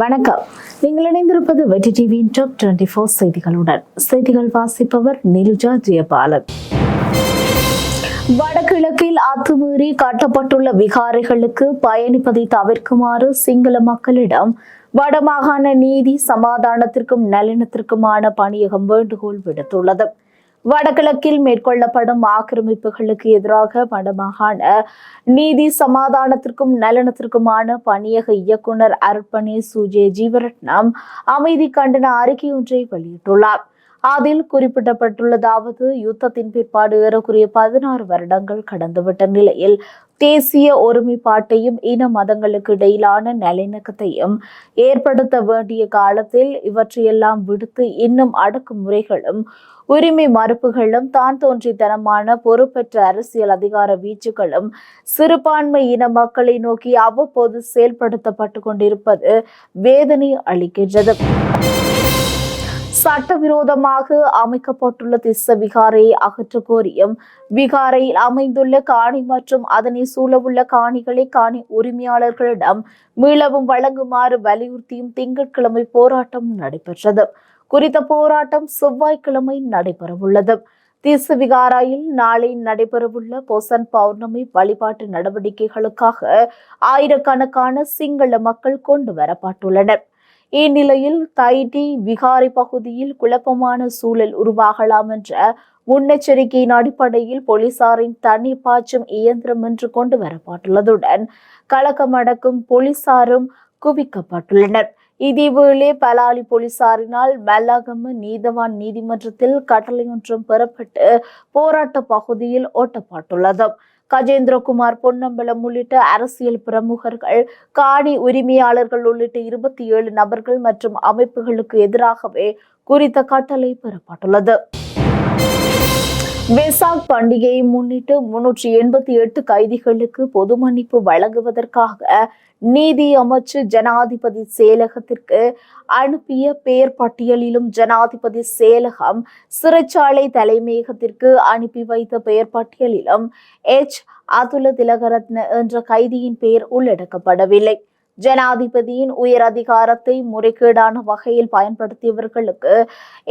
வணக்கம். நீங்கள் இணைந்திருப்பது வெற்றி டிவியின் டாப் டுவெண்டி ஃபோர் செய்திகளுடன். செய்திகள் வாசிப்பவர் நிலுஜா ஜெயபாலன். வடகிழக்கில் அத்துமீறி கட்டப்பட்டுள்ள விகாரைகளுக்கு பயணிப்பதை தவிர்க்குமாறு சிங்கள மக்களிடம் வடமாகாண நீதி சமாதானத்திற்கும் நலனத்திற்குமான பணியகம் வேண்டுகோள் விடுத்துள்ளது. வடகிழக்கில் மேற்கொள்ளப்படும் ஆக்கிரமிப்புகளுக்கு எதிராக வடமாகாண நீதி சமாதானத்திற்கும் நலனத்திற்குமான பணியக இயக்குனர் அர்ப்பணி சுஜே ஜீவரட்னம் அமைதி கண்டன அறிக்கை ஒன்றை வெளியிட்டுள்ளார். அதில் குறிப்பிடப்பட்டுள்ளதாவது யுத்தத்தின் பிற்பாடு ஏறக்குரிய பதினாறு வருடங்கள் கடந்துவிட்ட நிலையில் தேசிய ஒருமைப்பாட்டையும் இன மதங்களுக்கு இடையிலான நல்லிணக்கத்தையும் ஏற்படுத்த வேண்டிய காலத்தில் இவற்றையெல்லாம் விடுத்து இன்னும் அடக்குமுறைகளும் உரிமை மறுப்புகளும் தான் தோன்றித்தனமான பொறுப்பற்ற அரசியல் அதிகார வீச்சுகளும் சிறுபான்மை இன மக்களை நோக்கி அவ்வப்போது செயல்படுத்தப்பட்டு கொண்டிருப்பது வேதனை அளிக்கின்றது. சட்டவிரோதமாக அமைக்கப்பட்டுள்ள திஸ்ஸ விகாரையை அகற்ற கோரியும் விகாரையில் அமைந்துள்ள காணி மற்றும் அதனை சூழவுள்ள காணிகளை காணி உரிமையாளர்களிடம் மீளவும் வழங்குமாறு வலியுறுத்தியும் திங்கட்கிழமை போராட்டம் நடைபெற்றது. குறித்த போராட்டம் செவ்வாய்க்கிழமை நடைபெறவுள்ளது. தீசு விகாராயில் நாளை நடைபெறவுள்ள பொசன் பௌர்ணமி வழிபாட்டு நடவடிக்கைகளுக்காக ஆயிரக்கணக்கான சிங்கள மக்கள் கொண்டு வரப்பட்டுள்ளனர். இந்நிலையில் தைடி விகாரி பகுதியில் குழப்பமான சூழல் உருவாகலாம் என்ற முன்னெச்சரிக்கையின் அடிப்படையில் போலீசாரின் தண்ணீர் பாய்ச்சும் இயந்திரம் என்று கொண்டு வரப்பட்டுள்ளதுடன் கலக்கமடக்கும் போலீசாரும் குவிக்கப்பட்டுள்ளனர். இதேவேளை பலாலி போலீசாரினால் மல்லாகம நீதவான் நீதிமன்றத்தில் கட்டளையொன்றும் பெறப்பட்டு போராட்ட பகுதியில் ஓட்டப்பட்டுள்ளது. கஜேந்திரகுமார் பொன்னம்பலம் உள்ளிட்ட அரசியல் பிரமுகர்கள் காணி உரிமையாளர்கள் உள்ளிட்ட இருபத்தி ஏழு நபர்கள் மற்றும் அமைப்புகளுக்கு எதிராகவே குறித்த கட்டளை பெறப்பட்டுள்ளது. வெசாக் பண்டிகையை முன்னிட்டு முன்னூற்றி எண்பத்தி எட்டு கைதிகளுக்கு பொது மன்னிப்பு வழங்குவதற்காக நீதி அமைச்சு ஜனாதிபதி செயலகத்திற்கு அனுப்பிய பெயர் பட்டியலிலும் ஜனாதிபதி செயலகம் சிறைச்சாலை தலைமையகத்திற்கு அனுப்பி வைத்த பெயர் பட்டியலிலும் எச். அதுல திலகரத்ன என்ற கைதியின் பெயர் உள்ளடக்கப்படவில்லை. ஜனாதிபதியின் உயர் அதிகாரத்தை முறைகேடான வகையில் பயன்படுத்தியவர்களுக்கு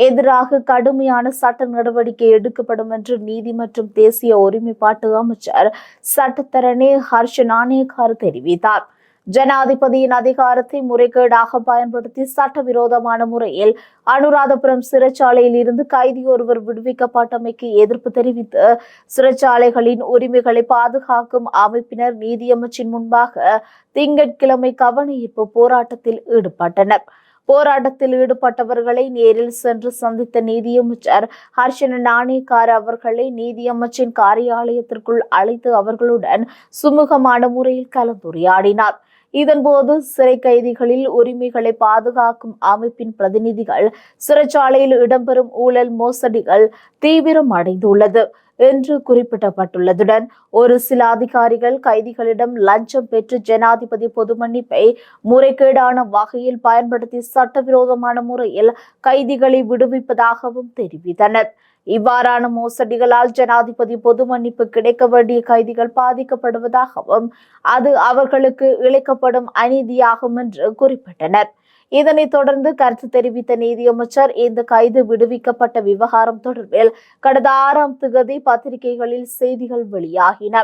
எதிராக கடுமையான சட்ட நடவடிக்கை எடுக்கப்படும் என்று நீதி மற்றும் தேசிய ஒருமைப்பாட்டு அமைச்சர் சட்டத்தரணி ஹர்ஷ் நாணயக்கார் தெரிவித்தார். ஜனாதிபதியின் அதிகாரத்தை முறைகேடாக பயன்படுத்தி சட்டவிரோதமான முறையில் அனுராதபுரம் சிறைச்சாலையில் இருந்து கைதி ஒருவர் விடுவிக்கப்பட்டமைக்கு எதிர்ப்பு தெரிவித்து சிறைச்சாலைகளின் உரிமைகளை பாதுகாக்கும் அமைப்பினர் நீதியமைச்சின் முன்பாக திங்கட்கிழமை கவனஈர்ப்பு போராட்டத்தில் ஈடுபட்டனர். போராட்டத்தில் ஈடுபட்டவர்களை நேரில் சென்று சந்தித்த நீதியமைச்சர் ஹர்ஷன நாணேக்கார் அவர்களை நீதியமைச்சின் காரியாலயத்திற்குள் அழைத்து அவர்களுடன் சுமூகமான முறையில் கலந்துரையாடினார். இதன்போது சிறை கைதிகளில் உரிமைகளை பாதுகாக்கும் அமைப்பின் பிரதிநிதிகள் சிறைச்சாலையில் இடம்பெறும் ஊழல் மோசடிகள் தீவிரம் அடைந்துள்ளது என்று குறிப்பிடப்பட்டுள்ளதுடன் ஒரு சில அதிகாரிகள் கைதிகளிடம் லஞ்சம் பெற்று ஜனாதிபதி பொது மன்னிப்பை முறைகேடான வகையில் பயன்படுத்தி சட்டவிரோதமான முறையில் கைதிகளை விடுவிப்பதாகவும் தெரிவித்தனர். இவ்வாறான மோசடிகளால் ஜனாதிபதி பொது மன்னிப்பு கிடைக்க வேண்டிய கைதிகள் பாதிக்கப்படுவதாகவும் அது அவர்களுக்கு இழைக்கப்படும் அநீதியாகும் என்று குறிப்பிட்டனர். இதனைத் தொடர்ந்து கருத்து தெரிவித்த நீதியமைச்சர் இந்த கைது விடுவிக்கப்பட்ட விவகாரம் தொடர்பில் கடந்த ஆறாம் திகதி பத்திரிகைகளில் செய்திகள் வெளியாகின.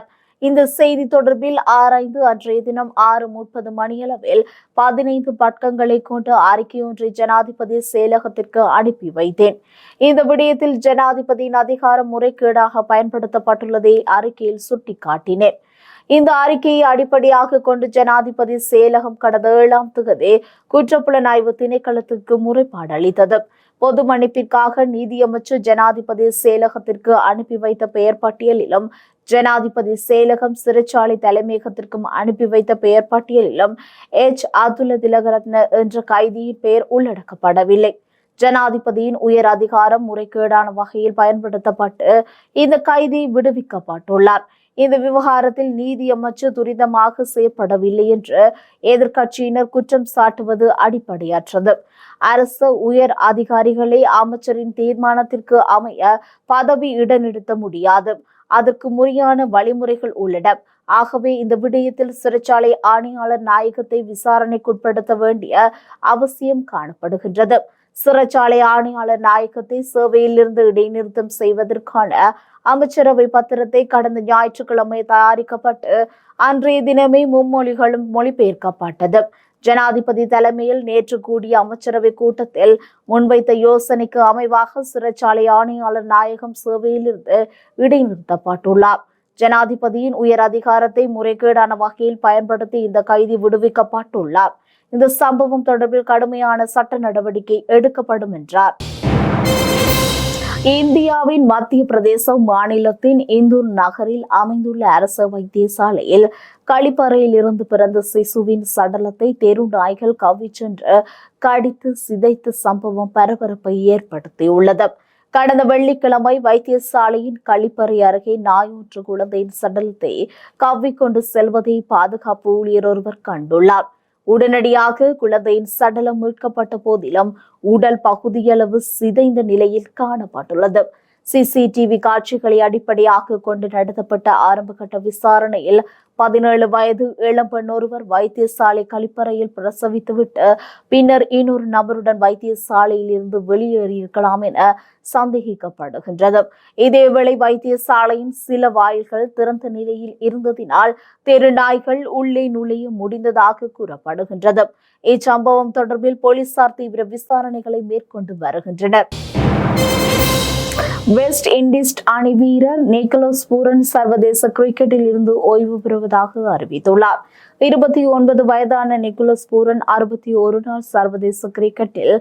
இந்த செய்தி தொடர்பில் ஆராய்ந்து அன்றைய தினம் ஆறு முப்பது மணியளவில் பதினைந்து பட்கங்களை கொண்டு அறிக்கை ஒன்றை ஜனாதிபதி செயலகத்திற்கு அனுப்பி வைத்தேன். இந்த விடயத்தில் ஜனாதிபதியின் அதிகாரம் முறைகேடாக பயன்படுத்தப்பட்டுள்ளதை அறிக்கையில் சுட்டிக்காட்டினேன். இந்த அறிக்கையை அடிப்படையாக கொண்டு ஜனாதிபதி செயலகம் கடந்த ஏழாம் திகதி குற்றப்புலனாய்வு திணைக்களத்திற்கு முறைப்பாடு அளித்தது. பொது மன்னிப்பிற்காக நீதியமைச்சர் ஜனாதிபதி செயலகத்திற்கு அனுப்பி வைத்த பெயர் பட்டியலிலும் ஜனாதிபதி செயலகம் சிறைச்சாலை தலைமையகத்திற்கும் அனுப்பி வைத்த பெயர் பட்டியலிலும் எச். அதுல திலகரத்ன என்ற கைதியின் பெயர் உள்ளடக்கப்படவில்லை. ஜனாதிபதியின் உயர் அதிகாரம் முறைகேடான வகையில் பயன்படுத்தப்பட்டு இந்த கைதி விடுவிக்கப்பட்டுள்ளார். இந்த விவகாரத்தில் நீதி அமைச்சு துரிதமாக செய்யப்படவில்லை என்று எதிர்க்கட்சியினர் குற்றம் சாட்டுவது அடிப்படையற்றது. அரசு உயர் அதிகாரிகளை அமைச்சரின் தீர்மானத்திற்கு அமைய பதவி இடநிறுத்த முடியாது. அதற்கு முறையான வழிமுறைகள் உள்ளன. ஆகவே இந்த விடயத்தில் சிறைச்சாலை ஆணையாளர் நாயகத்தை விசாரணைக்குட்படுத்த வேண்டிய அவசியம் காணப்படுகின்றது. சிறைச்சாலை ஆணையாளர் நாயகத்தை சேவையிலிருந்து இடைநிறுத்தம் செய்வதற்கான அமைச்சரவை பத்திரத்தை கடந்த ஞாயிற்றுக்கிழமை தயாரிக்கப்பட்டு அன்றைய தினமே மும்மொழிகளும் மொழிபெயர்க்கப்பட்டது. ஜனாதிபதி தலைமையில் நேற்று கூடிய அமைச்சரவை கூட்டத்தில் முன்வைத்த யோசனைக்கு அமைவாக சிறைச்சாலை ஆணையாளர் நாயகம் சேவையிலிருந்து இடைநிறுத்தப்பட்டுள்ளார். ஜனாதிபதியின் உயர் அதிகாரத்தை முறைகேடான வகையில் பயன்படுத்தி இந்த கைதி விடுவிக்கப்பட்டுள்ளார். இந்த சம்பவம் தொடர்பில் கடுமையான சட்ட நடவடிக்கை எடுக்கப்படும் என்றார். இந்தியாவின் மத்திய பிரதேச மாநிலத்தின் இந்தூர் நகரில் அமைந்துள்ள அரசு வைத்தியசாலையில் கழிப்பறையில் இருந்து பிறந்த சிசுவின் சடலத்தை தெரு நாய்கள் கவ்வி சென்று கடித்து சிதைத்த சம்பவம் பரபரப்பை ஏற்படுத்தியுள்ளது. கடந்த வெள்ளிக்கிழமை வைத்தியசாலையின் கழிப்பறை அருகே நாயொன்று குழந்தையின் சடலத்தை கவ்விக்கொண்டு செல்வதை பாதுகாப்பு ஊழியர் ஒருவர் கண்டுள்ளார். உடனடியாக குழந்தையின் சடலம் மீட்கப்பட்ட போதிலும் உடல் பகுதியளவு சிதைந்த நிலையில் காணப்பட்டுள்ளது. சிசிடிவி காட்சிகளை அடிப்படையாக கொண்டு நடத்தப்பட்ட ஆரம்பகட்ட விசாரணையில் பதினேழு வயது இளம்பெண் ஒருவர் வைத்தியசாலை கழிப்பறையில் பிரசவித்துவிட்டு பின்னர் இன்னொரு நபருடன் வைத்தியசாலையில் இருந்து வெளியேறியிருக்கலாம் என சந்தேகிக்கப்படுகின்றது. இதேவேளை வைத்தியசாலையின் சில வாயில்கள் திறந்த நிலையில் இருந்ததினால் தெரு நாய்கள் உள்ளே நுழைய முடிந்ததாக கூறப்படுகின்றது. இச்சம்பவம் தொடர்பில் போலீசார் தீவிர விசாரணைகளை மேற்கொண்டு வருகின்றனர். வெஸ்ட் இண்டீஸ் அணி வீரர் நிக்கலோஸ் பூரன் சர்வதேச கிரிக்கெட்டில் இருந்து ஓய்வு பெறுவதாக அறிவித்துள்ளார். இருபத்தி ஒன்பது வயதான நிக்கலோஸ் பூரன் அறுபத்தி ஒரு நாள் சர்வதேச கிரிக்கெட்டில்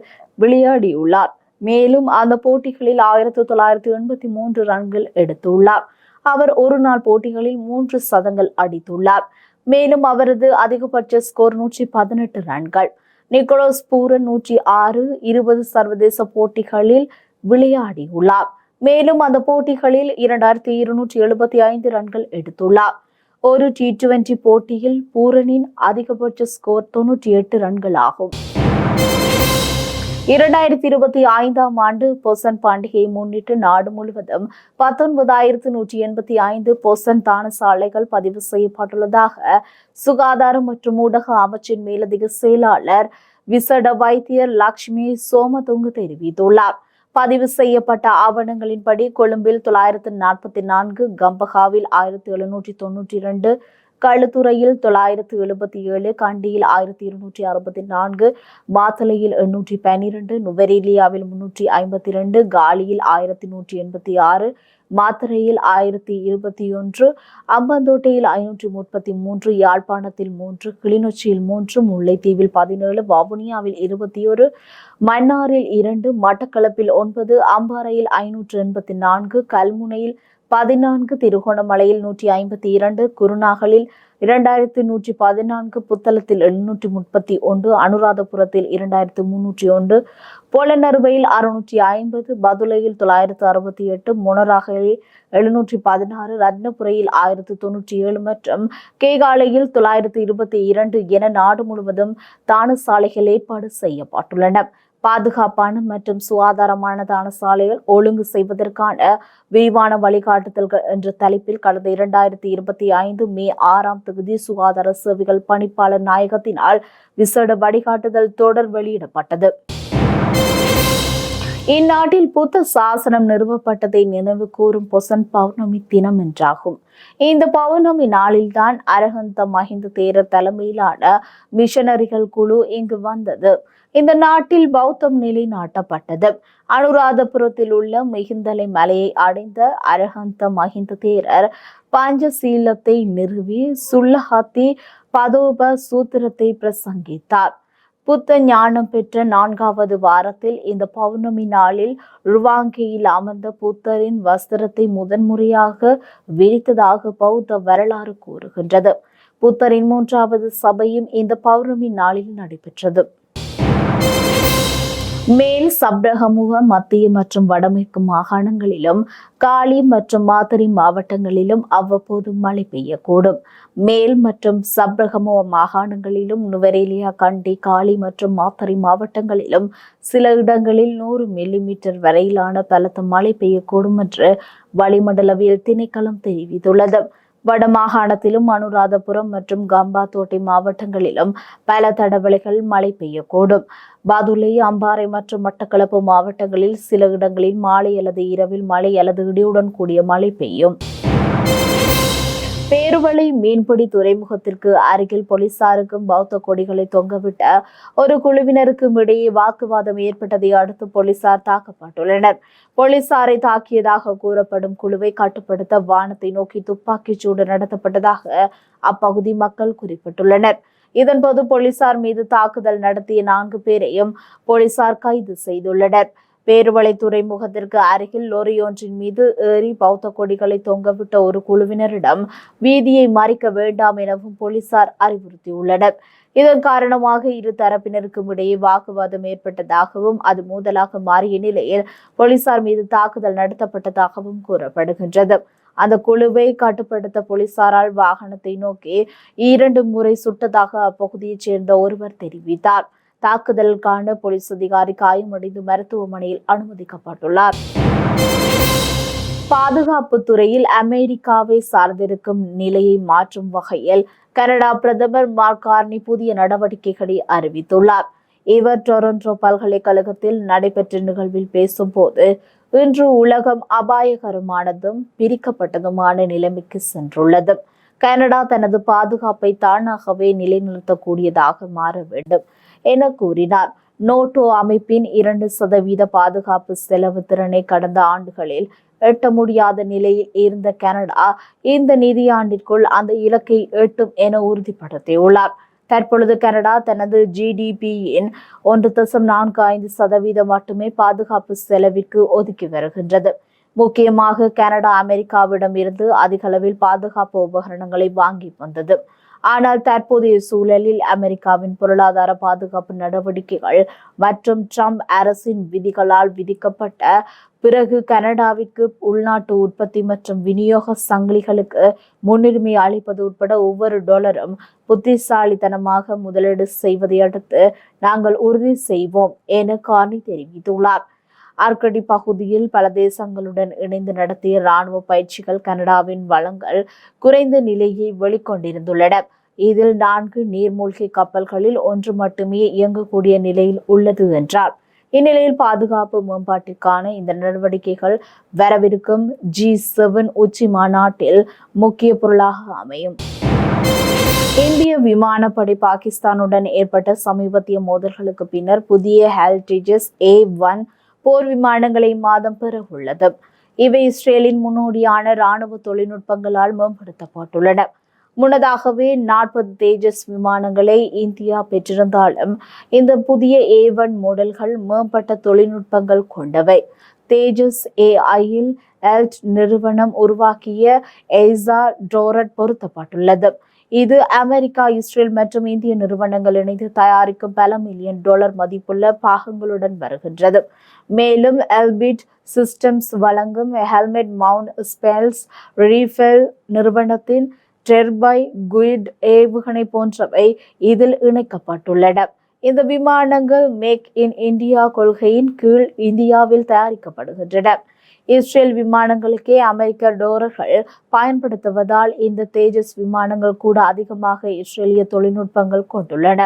விளையாடியுள்ளார். மேலும் அந்த போட்டிகளில் ஆயிரத்தி தொள்ளாயிரத்தி எண்பத்தி மூன்று ரன்கள் எடுத்துள்ளார். அவர் ஒரு நாள் போட்டிகளில் மூன்று சதங்கள் அடித்துள்ளார். மேலும் அவரது அதிகபட்ச ஸ்கோர் நூற்றி பதினெட்டு ரன்கள். நிக்கோலஸ் பூரன் நூற்றி ஆறு இருபது சர்வதேச போட்டிகளில் விளையாடியுள்ளார். மேலும் அந்த போட்டிகளில் இரண்டாயிரத்தி இருநூற்றி எழுபத்தி ஐந்து ரன்கள் எடுத்துள்ளார். ஒரு டி டுவெண்டி போட்டியில் பூரனின் அதிகபட்ச ஸ்கோர் தொன்னூற்றி எட்டு ரன்கள் ஆகும் இரண்டாயிரத்தி இருபத்தி ஐந்தாம் ஆண்டு பொசன் பண்டிகையை முன்னிட்டு நாடு முழுவதும் பத்தொன்பதாயிரத்து நூற்றி எண்பத்தி ஐந்து பொசன் தான சாலைகள் பதிவு செய்யப்பட்டுள்ளதாக சுகாதாரம் மற்றும் ஊடக அமைச்சின் மேலதிக செயலாளர் விசட வைத்தியர் லக்ஷ்மி சோமதுங்கு தெரிவித்துள்ளார். பதிவு செய்யப்பட்ட ஆவணங்களின்படி கொழும்பில் தொள்ளாயிரத்து நாற்பத்தி நான்கு கம்பகாவில் ஆயிரத்தி எழுநூற்றி தொன்னூற்றி இரண்டு களுத்துறையில் தொள்ளாயிரத்து எழுபத்தி ஏழு கண்டியில் ஆயிரத்தி இருநூற்றி அறுபத்தி நான்கு மாத்தலையில் எண்ணூற்றி பன்னிரண்டு நுவரேலியாவில் முன்னூற்றி ஐம்பத்தி இரண்டு காலியில் ஆயிரத்தி நூற்றி எண்பத்தி ஆறு மாத்தரையில் ஆயிரத்தி இருபத்தி ஒன்று அம்பந்தோட்டையில் ஐநூற்றி முப்பத்தி மூன்று யாழ்ப்பாணத்தில் மூன்று கிளிநொச்சியில் மூன்று முல்லைத்தீவில் பதினேழு வவுனியாவில் இருபத்தி ஒரு மன்னாரில் இரண்டு மட்டக்களப்பில் ஒன்பது அம்பாறையில் ஐநூற்று எண்பத்தி நான்கு கல்முனையில் பதினான்கு திருகோணமலையில் நூற்றி ஐம்பத்தி இரண்டு குருநாகலில் இரண்டாயிரத்தி நூற்றி பதினான்கு புத்தளத்தில் எழுநூற்றி முப்பத்தி ஒன்று அனுராதபுரத்தில் இரண்டாயிரத்து முன்னூற்றி ஒன்று போலநறுவையில் அறுநூற்றி ஐம்பது பதுளையில் தொள்ளாயிரத்து அறுபத்தி எட்டு மொனராகலில் எழுநூற்றி பதினாறு ரத்னபுரையில் ஆயிரத்து தொன்னூற்றி ஏழு மற்றும் கேகாலையில் தொள்ளாயிரத்து இருபத்தி இரண்டு என நாடு முழுவதும் தான சாலைகள் ஏற்பாடு செய்யப்பட்டுள்ளன. பாதுகாப்பான மற்றும் சுகாதாரமானதான சாலைகள் ஒழுங்கு செய்வதற்கான விரிவான வழிகாட்டுதல்கள் என்ற தலைப்பில் கடந்த இரண்டாயிரத்தி இருபத்தி ஐந்து மே ஆறாம் தொகுதி சுகாதார சேவைகள் பணிப்பாளர் நாயகத்தினால் விசேட வழிகாட்டுதல் தொடர் வெளியிடப்பட்டது. இந்நாட்டில் புத்த சாசனம் நிறுவப்பட்டதை நினைவு கூறும் பொசன் பௌர்ணமி தினம் என்றாகும். இந்த பௌர்ணமி நாளில்தான் அரகந்த மஹிந்த தேரர் தலைமையிலான மிஷனரிகள் குழு இங்கு வந்தது. இந்த நாட்டில் பௌத்தம் நிலைநாட்டப்பட்டது. அனுராதபுரத்தில் உள்ள மிகுந்தலை மலையை அடைந்த அரகந்த மஹிந்த தேரர் பஞ்சசீலத்தை நிறுவி சுல்லஹத்தி பதோப சூத்திரத்தை பிரசங்கித்தார். புத்த ஞானம் பெற்ற நான்காவது வாரத்தில் இந்த பௌர்ணமி நாளில் ருவாங்கியில் அமர்ந்த புத்தரின் வஸ்திரத்தை முதன்முறையாக விரித்ததாக பௌத்த வரலாறு கூறுகின்றது. புத்தரின் மூன்றாவது சபையும் இந்த பௌர்ணமி நாளில் நடைபெற்றது. மேல் சப்ரகமுக மத்திய மற்றும் வடமேற்கு மாகாணங்களிலும் காலி மற்றும் மாத்தறை மாவட்டங்களிலும் அவ்வப்போது மழை பெய்யக்கூடும். மேல் மற்றும் சப்ரகமுக மாகாணங்களிலும் நுவரேலியா கண்டி காலி மற்றும் மாத்தறை மாவட்டங்களிலும் சில இடங்களில் நூறு மில்லிமீட்டர் வரையிலான பலத்த மழை பெய்யக்கூடும் என்று வளிமண்டலவியல் திணைக்களம் தெரிவித்துள்ளது. வடமாகாணத்திலும் அனுராதபுரம் மற்றும் கம்பாத்தோட்டை மாவட்டங்களிலும் பல தடவலைகள் மழை பெய்யக்கூடும். பாதுலை அம்பாறை மற்றும் மட்டக்களப்பு மாவட்டங்களில் சில இடங்களில் மாலை அல்லது இரவில் மழை அல்லது இடியுடன் கூடிய மழை பெய்யும். பேருவளை மீன்பிடி துறைமுகத்திற்கு அருகில் போலீசாருக்கும் பௌத்த கொடிகளை தொங்கவிட்ட ஒரு குழுவினருக்கும் இடையே வாக்குவாதம் ஏற்பட்டதை அடுத்து போலீசார் தாக்கப்பட்டுள்ளனர். போலீசாரை தாக்கியதாக கூறப்படும் குழுவை கட்டுப்படுத்த வானத்தை நோக்கி துப்பாக்கிச் சூடு நடத்தப்பட்டதாக அப்பகுதி மக்கள் குறிப்பிட்டுள்ளனர். இதன்போது போலீசார் மீது தாக்குதல் நடத்திய நான்கு பேரையும் போலீசார் கைது செய்துள்ளனர். பேருவளை துறைமுகத்திற்கு அருகில் லோரியொன்றின் மீது ஏறி பௌத்த கொடிகளை தொங்கவிட்ட ஒரு குழுவினரிடம் வீதியை மறிக்க வேண்டாம் எனவும் போலீசார் அறிவுறுத்தியுள்ளனர். இதன் காரணமாக இரு தரப்பினருக்கும் இடையே வாக்குவாதம் ஏற்பட்டதாகவும் அது மூதலாக மாறிய நிலையில் போலீசார் மீது தாக்குதல் நடத்தப்பட்டதாகவும் கூறப்படுகின்றது. அந்த குழுவை கட்டுப்படுத்த போலீசாரால் வாகனத்தை நோக்கி இரண்டு முறை சுட்டதாக அப்பகுதியைச் சேர்ந்த ஒருவர் தெரிவித்தார். தாக்குதலுக்கான போலீஸ் அதிகாரி காயமடைந்து மருத்துவமனையில் அனுமதிக்கப்பட்டுள்ளார். பாதுகாப்பு துறையில் அமெரிக்காவை சார்ந்திருக்கும் நிலையை மாற்றும் வகையில் கனடா பிரதமர் மார்க் கார்னி புதிய நடவடிக்கைகளை அறிவித்துள்ளார். இவர் டொரண்டோ பல்கலைக்கழகத்தில் நடைபெற்ற நிகழ்வில் பேசும்போது இன்று உலகம் அபாயகரமானதும் பிரிக்கப்பட்டதுமான நிலைமைக்கு சென்றுள்ளது. கனடா தனது பாதுகாப்பை தானாகவே நிலைநிறுத்தக்கூடியதாக மாற வேண்டும். என கூறினார். நோட்டோ அமைப்பின் இரண்டு சதவீத பாதுகாப்பு செலவு திறனை கடந்த ஆண்டுகளில் எட்ட முடியாத நிலையில் இருந்த கனடா இந்த நிதியாண்டிற்குள் அந்த இலக்கை எட்டும் என உறுதிப்படுத்தியுள்ளார். தற்பொழுது கனடா தனது ஜிடிபியின் ஒன்று தசம் நான்கு ஐந்து சதவீதம் மட்டுமே பாதுகாப்பு செலவிற்கு ஒதுக்கி வருகின்றது. முக்கியமாக கனடா அமெரிக்காவிடம் இருந்து அதிகளவில் பாதுகாப்பு உபகரணங்களை வாங்கி வந்தது. ஆனால் தற்போதைய சூழலில் அமெரிக்காவின் பொருளாதார பாதுகாப்பு நடவடிக்கைகள் மற்றும் ட்ரம்ப் அரசின் விதிகளால் விதிக்கப்பட்ட பிறகு கனடாவிற்கு உள்நாட்டு உற்பத்தி மற்றும் விநியோக சங்கிலிகளுக்கு முன்னுரிமை அளிப்பது உட்பட ஒவ்வொரு டாலரும் புத்திசாலித்தனமாக முதலீடு செய்வதை அடுத்து நாங்கள் உறுதி செய்வோம் என கார்னி தெரிவித்துள்ளார். ஆர்கடி பகுதியில் பல தேசங்களுடன் இணைந்து நடத்திய ராணுவ பயிற்சிகள் கனடாவின் வளங்கள் குறைந்த நிலையை வெளிக்கொண்டிருந்துள்ளன. இதில் நான்கு நீர்மூழ்கி கப்பல்களில் ஒன்று மட்டுமே இயங்கக்கூடிய நிலையில் உள்ளது என்றார். இந்நிலையில் பாதுகாப்பு மேம்பாட்டிற்கான இந்த நடவடிக்கைகள் வரவிருக்கும் ஜி செவன் உச்சி மாநாட்டில் முக்கிய பொருளாக அமையும். இந்திய விமானப்படை பாகிஸ்தானுடன் ஏற்பட்ட சமீபத்திய மோதல்களுக்கு பின்னர் புதிய ஹெல்டேஜஸ் ஏ ஒன் போர் விமானங்களை மாதம் பெற உள்ளது. இவை இஸ்ரேலின் முன்னோடியான இராணுவ தொழில்நுட்பங்களால் மேம்படுத்தப்பட்டுள்ளன. முன்னதாகவே நாற்பது தேஜஸ் விமானங்களை இந்தியா பெற்றிருந்தாலும் இந்த புதிய ஏ ஒன் மாடல்கள் மேம்பட்ட தொழில்நுட்பங்கள் கொண்டவை. தேஜஸ் ஏஐயில் எல்ட் நிறுவனம் உருவாக்கிய எய்சா டோரட் பொருத்தப்பட்டுள்ளது. இது அமெரிக்கா இஸ்ரேல் மற்றும் இந்திய நிறுவனங்கள் இணைந்து தயாரிக்கும் பல மில்லியன் டாலர் மதிப்புள்ள பாகங்களுடன் வருகின்றது. மேலும் எல்பிட் சிஸ்டம்ஸ் வழங்கும் ஹெல்மெட் மவுண்ட் ஸ்பெல்ஸ் ரீஃபெல் நிறுவனத்தின் டெர்பை குயிட் ஏவுகணை போன்றவை இதில் இணைக்கப்பட்டுள்ளன. இந்த விமானங்கள் மேக் இன் இந்தியா கொள்கையின் கீழ் இந்தியாவில் தயாரிக்கப்படுகின்றன. இஸ்ரேல் விமானங்களுக்கே அமெரிக்க டோரர்கள் பயன்படுத்துவதால் இந்த தேஜஸ் விமானங்கள் கூட அதிகமாக இஸ்ரேலிய தொழில்நுட்பங்கள் கொண்டுள்ளன.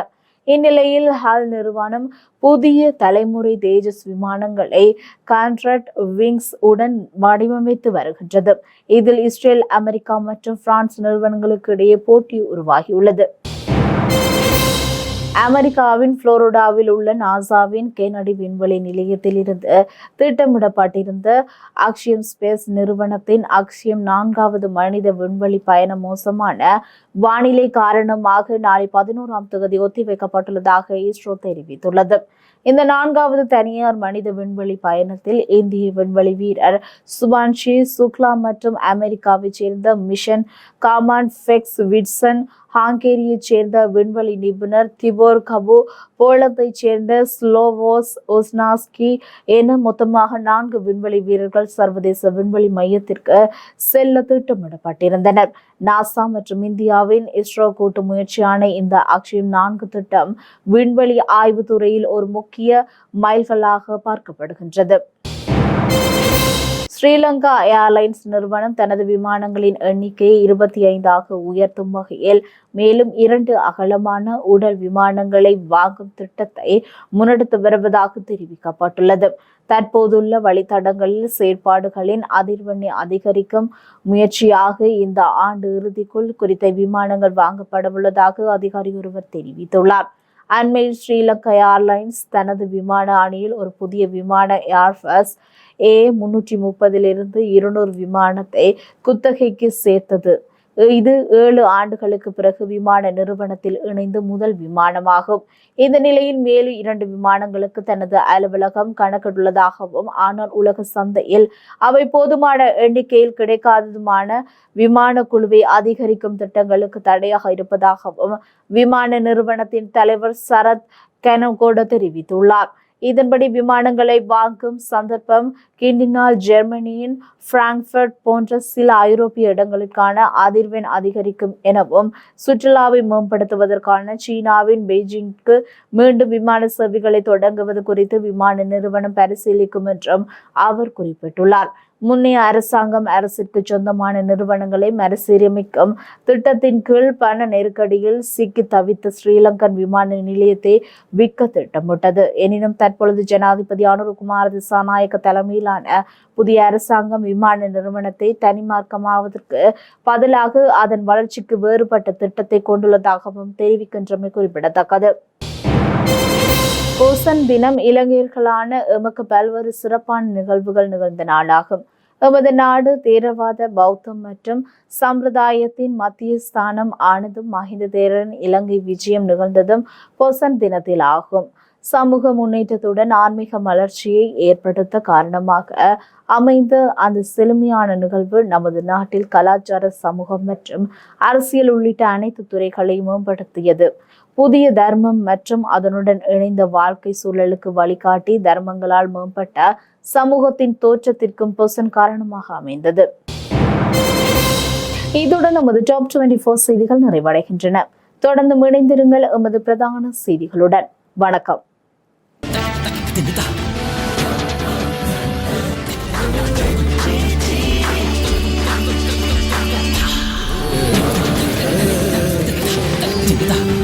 இந்நிலையில் ஹால் நிறுவனம் புதிய தலைமுறை தேஜஸ் விமானங்களை கான்ட்ராக்ட் விங்ஸ் உடன் வடிவமைத்து வருகின்றது. இதில் இஸ்ரேல் அமெரிக்கா மற்றும் பிரான்ஸ் நிறுவனங்களுக்கு இடையே போட்டி உருவாகியுள்ளது. அமெரிக்காவின் புளோரிடாவில் உள்ள நாசாவின் கெனடி விண்வெளி நிலையத்தில் இருந்து திட்டமிடப்பட்டிருந்த அக்ஷியம் ஸ்பேஸ் நிறுவனத்தின் அக்ஷியம் நான்காவது மனித விண்வெளி பயணம் மோசமான வானிலை காரணமாக நாளை பதினோராம் தேதி ஒத்திவைக்கப்பட்டுள்ளதாக இஸ்ரோ தெரிவித்துள்ளது. இந்த நான்காவது தனியார் மனித விண்வெளி பயணத்தில் இந்திய விண்வெளி வீரர் சுபான்ஷி சுக்லா மற்றும் அமெரிக்காவைச் சேர்ந்த மிஷன் காமான் ஃபெக்ஸ் விட்சன் ஹாங்கேரியைச் சேர்ந்த விண்வெளி நிபுணர் திபோர் கபு போலந்தைச் சேர்ந்த ஸ்லோவோஸ் ஒஸ்னாஸ்கி என மொத்தமாக நான்கு விண்வெளி வீரர்கள் சர்வதேச விண்வெளி மையத்திற்கு செல்ல திட்டமிடப்பட்டிருந்தனர். நாசா மற்றும் இந்தியாவின் இஸ்ரோ கூட்டு முயற்சியான இந்த அக்ஷயம் நான்கு திட்டம் விண்வெளி ஆய்வுத் துறையில் ஒரு முக்கிய மைல்களாக பார்க்கப்படுகின்றது. ஸ்ரீலங்கா ஏர்லைன்ஸ் நிறுவனம் தனது விமானங்களின் எண்ணிக்கையை இருபத்தி ஐந்தாக உயர்த்தும் வகையில் மேலும் இரண்டு அகலமான உடல் விமானங்களை வாங்கும் திட்டத்தை முன்னெடுத்து வருவதாக தெரிவிக்கப்பட்டுள்ளது. தற்போதுள்ள வழித்தடங்களில் செயற்பாடுகளின் அதிர்வெண்ணை அதிகரிக்கும் முயற்சியாக இந்த ஆண்டு இறுதிக்குள் குறித்த விமானங்கள் வாங்கப்படவுள்ளதாக அதிகாரி ஒருவர் தெரிவித்துள்ளார். அண்மையில் ஸ்ரீலங்கா ஏர்லைன்ஸ் தனது விமான அணியில் ஒரு புதிய விமான ஏர்பஸ் ஏ முன்னூற்றி முப்பதிலிருந்து இருநூறு விமானத்தை குத்தகைக்கு சேர்த்தது. இது ஏழு ஆண்டுகளுக்கு பிறகு விமான நிறுவனத்தில் இணைந்து முதல் விமானமாகும். இந்த நிலையில் மேலும் இரண்டு விமானங்களுக்கு தனது அலுவலகம் கணக்கிட்டுள்ளதாகவும் ஆனால் உலக சந்தையில் அவை போதுமான எண்ணிக்கையில் கிடைக்காததுமான விமான குழுவை அதிகரிக்கும் திட்டங்களுக்கு தடையாக இருப்பதாகவும் விமான நிறுவனத்தின் தலைவர் சரத் கெனகோட தெரிவித்துள்ளார். இதன்படி விமானங்களை வாங்கும் சந்தர்ப்பம் கிண்டினால் ஜெர்மனியின் பிராங்க்ஃபர்ட் போன்ற சில ஐரோப்பிய இடங்களுக்கான அதிர்வெண் அதிகரிக்கும் எனவும் சுற்றுலாவை மேம்படுத்துவதற்கான சீனாவின் பெய்ஜிங்க்கு மீண்டும் விமான சேவைகளை தொடங்குவது குறித்து விமான நிறுவனம் பரிசீலிக்கும் என்றும் அவர் குறிப்பிட்டுள்ளார். முன்னைய அரசாங்கம் அரசிற்கு சொந்தமான நிறுவனங்களை மறுசீரமைக்கும் திட்டத்தின் கீழ் பண நெருக்கடியில் சிக்கி தவித்த ஸ்ரீலங்கன் விமான நிலையத்தை விற்க திட்டமிட்டது. எனினும் தற்பொழுது ஜனாதிபதி அனுருகுமார திசாநாயக்க தலைமையிலான புதிய அரசாங்கம் விமான நிறுவனத்தை தனிமார்க்கமாவதற்கு பதிலாக அதன் வளர்ச்சிக்கு வேறுபட்ட திட்டத்தை கொண்டுள்ளதாகவும் தெரிவிக்கின்றமை குறிப்பிடத்தக்கது. போசன் தினம் இலங்கையர்களான எமக்கு பல்வேறு சிறப்பான நிகழ்வுகள் நிகழ்ந்த நாளாகும். எமது நாடு தேரவாத பௌத்தம் மற்றும் சம்பிரதாயத்தின் மத்திய ஸ்தானம் ஆனதும் மஹிந்த தேரன் இலங்கை விஜயம் நிகழ்ந்ததும் பொசன் தினத்தில் ஆகும். சமூக முன்னேற்றத்துடன் ஆன்மீக வளர்ச்சியை ஏற்படுத்த காரணமாக அமைந்த அந்த செழுமையான நிகழ்வு நமது நாட்டில் கலாச்சார சமூகம் மற்றும் அரசியல் உள்ளிட்ட அனைத்து துறைகளை மேம்படுத்தியது. புதிய தர்மம் மற்றும் அதனுடன் இணைந்த வாழ்க்கை சூழலுக்கு வழிகாட்டி தர்மங்களால் மேம்பட்ட சமூகத்தின் தோற்றத்திற்கும் பொசன் காரணமாக அமைந்தது. இதுடன் நமது டாப் டுவெண்ட்டி ஃபோர் செய்திகள் நிறைவடைகின்றன. தொடர்ந்து இணைந்திருங்கள் எமது பிரதான செய்திகளுடன். வணக்கம். Yeah.